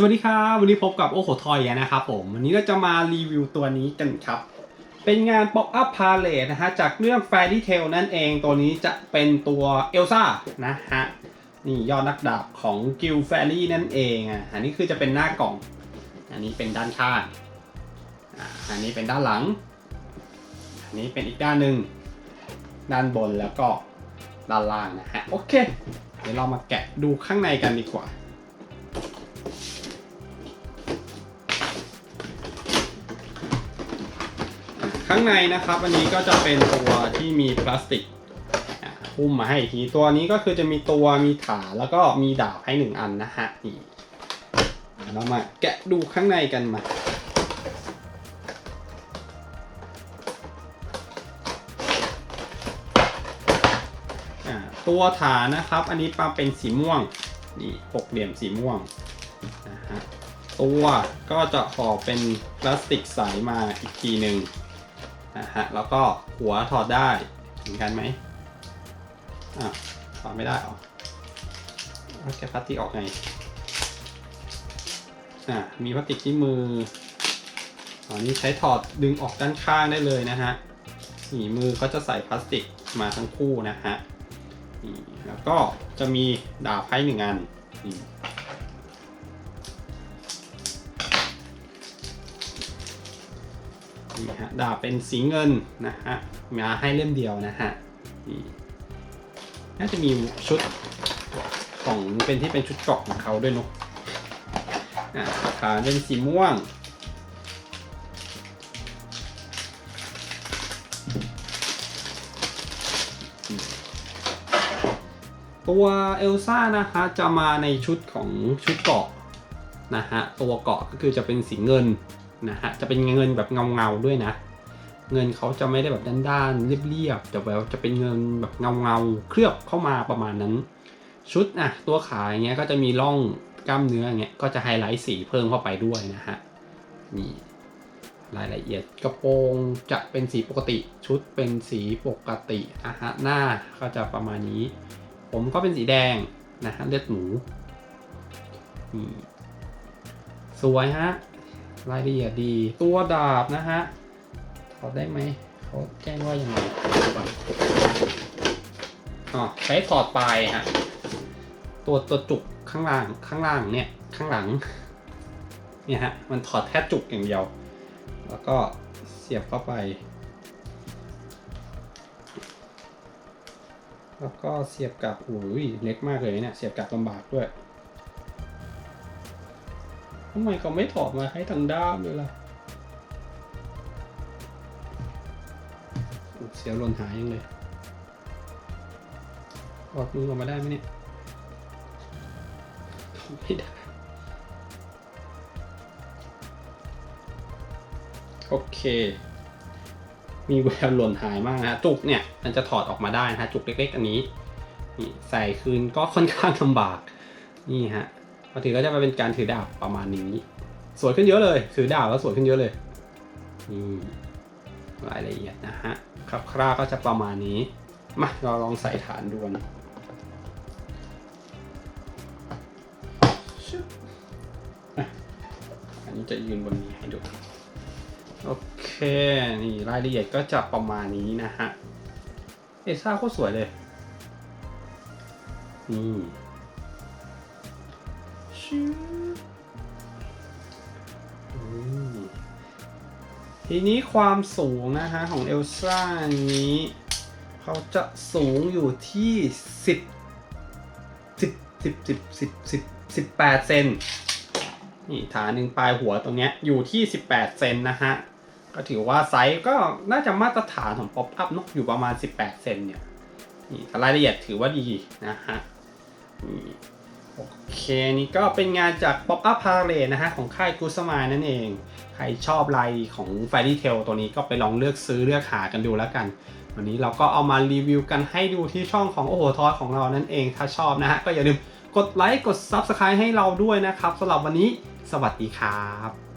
สวัสดีครับวันนี้พบกับโอโหทอยนะครับผม วันนี้เราจะมารีวิวตัวนี้กันครับ เป็นงาน Pop Up Palette นะฮะ จากเรื่อง Fairy Tail นั่นเองตัวนี้จะเป็นตัวเอลซ่านะฮะ นี่ยอดนักดาบของกิลแฟรี่นั่นเองอะอันนี้คือจะเป็นหน้ากล่อง อันนี้เป็นด้านข้างอันนี้เป็นด้านหลัง อันนี้เป็นอีกด้านหนึ่งด้านบนแล้วก็ด้านล่างนะฮะโอเค เดี๋ยวเรามาแกะดูข้างในกันดีกว่า ข้างในนะครับ อันนี้ก็จะเป็นตัวที่มีพลาสติกหุ้มมาให้อีกทีตัวนี้ก็คือจะมีตัวมีฐานแล้วก็มีดาบให้หนึ่งอันนะฮะนี่เรามาแกะดูข้างในกันมาตัวฐานนะครับ อันนี้ปาเป็นสีม่วงนี่หกเหลี่ยมสีม่วงนะฮะตัวก็จะห่อเป็นพลาสติกใสมาอีกทีหนึ่ง นะฮะแล้วก็หัวถอดได้เหมือนกันไหมอะถอดไม่ได้หรอเอาแกพลาสติกออกไงอะมีพลาสติกที่มืออันนี้ใช้ถอดดึงออกด้านข้างได้เลยนะฮะนี่มือก็จะใส่พลาสติกมาทั้งคู่นะฮะนี่แล้วก็จะมีดาบให้หนึ่งอันนี่ นี่ฮะดาบเป็นสีเงินนะฮะมาให้เล่มเดียวนะฮะนี่น่าจะมีชุดของเป็นที่เป็นชุดเกราะของเขาด้วยเนอะอ่าขาเป็นสีม่วงตัวเอลซ่านะคะจะมาในชุดของชุดเกาะนะฮะตัวเกาะก็คือจะเป็นสีเงิน นะฮะจะเป็นเงินแบบเงาๆด้วยนะ เงินเขาจะไม่ได้แบบด้านๆเรียบๆแต่แบบจะเป็นเงินแบบเงาๆเคลือบเข้ามาประมาณนั้น ชุดอะตัวขาอย่างเงี้ยก็จะมีร่องกล้ามเนื้ออย่างเงี้ยก็จะไฮไลท์สีเพิ่มเข้าไปด้วยนะฮะนี่รายละเอียดกระโปรงจะเป็นสีปกติ ชุดเป็นสีปกติอะฮะหน้าก็จะประมาณนี้ ผมก็เป็นสีแดงนะฮะเลือดหมูนี่สวยฮะ รายละเอียดดี ตัวดาบนะฮะถอดได้ไหมเขาแจ้งว่ายังไงก่อนอ๋อใช้ถอดปลายฮะตัวตัวจุกข้างล่างข้างล่างเนี่ยข้างหลังเนี่ยฮะมันถอดแค่จุกอย่างเดียว แล้วก็เสียบเข้าไป แล้วก็เสียบกับอุ้ยเล็กมากเลยเนี่ยเสียบกับลำบากด้วย ทำไมเขาไม่ถอดมาให้ทางด้ามเลยล่ะเสียวหล่นหายยังเลยถอดมือออกมาได้ไหมเนี่ย ไม่ได้ โอเค มีแววหล่นหายมากนะฮะจุกเนี่ย มันจะถอดออกมาได้นะฮะจุกเล็กๆ อันนี้ นี่ใส่คืนก็ค่อนข้างลำบาก นี่ฮะ พอถือก็จะมาเป็นการถือดาบประมาณนี้ สวยขึ้นเยอะเลย ถือดาบแล้วสวยขึ้นเยอะเลยนี่รายละเอียดนะฮะครับคร่าก็จะประมาณนี้ มาเราลองใส่ฐานดูนะอะอันนี้จะยืนบนนี้ให้ดูโอเคนี่รายละเอียดก็จะประมาณนี้นะฮะเอซ่าโคตรสวยเลยนี่ ทีนี้ความสูงนะฮะของเอลซ่านี้ เขาจะสูงอยู่ที่สิบสิบสิบสิบสิบสิบแปดเซนนี่ฐานหนึ่งปลายหัวตรงเนี้ยอยู่ที่สิบแปดเซนนะฮะ ก็ถือว่าไซส์ก็น่าจะมาตรฐานของป๊อปอัพนอะอยู่ประมาณ 18 เซนเนี่ย นี่รายละเอียดถือว่าดีนะฮะนี่ โอเคนี่ก็เป็นงานจาก Pop Up Parade นะฮะ ของค่ายกูสมายนั่นเอง ใครชอบลายของ Fairy Tail ตัวนี้ก็ไปลองเลือกซื้อเลือกหากันดูแล้วกัน วันนี้เราก็เอามารีวิวกันให้ดูที่ช่องของโอโหทอยของเรานั่นเอง ถ้าชอบนะฮะ ก็อย่าลืมกดไลค์กด Subscribe ให้เราด้วยนะครับสำหรับวันนี้ สวัสดีครับ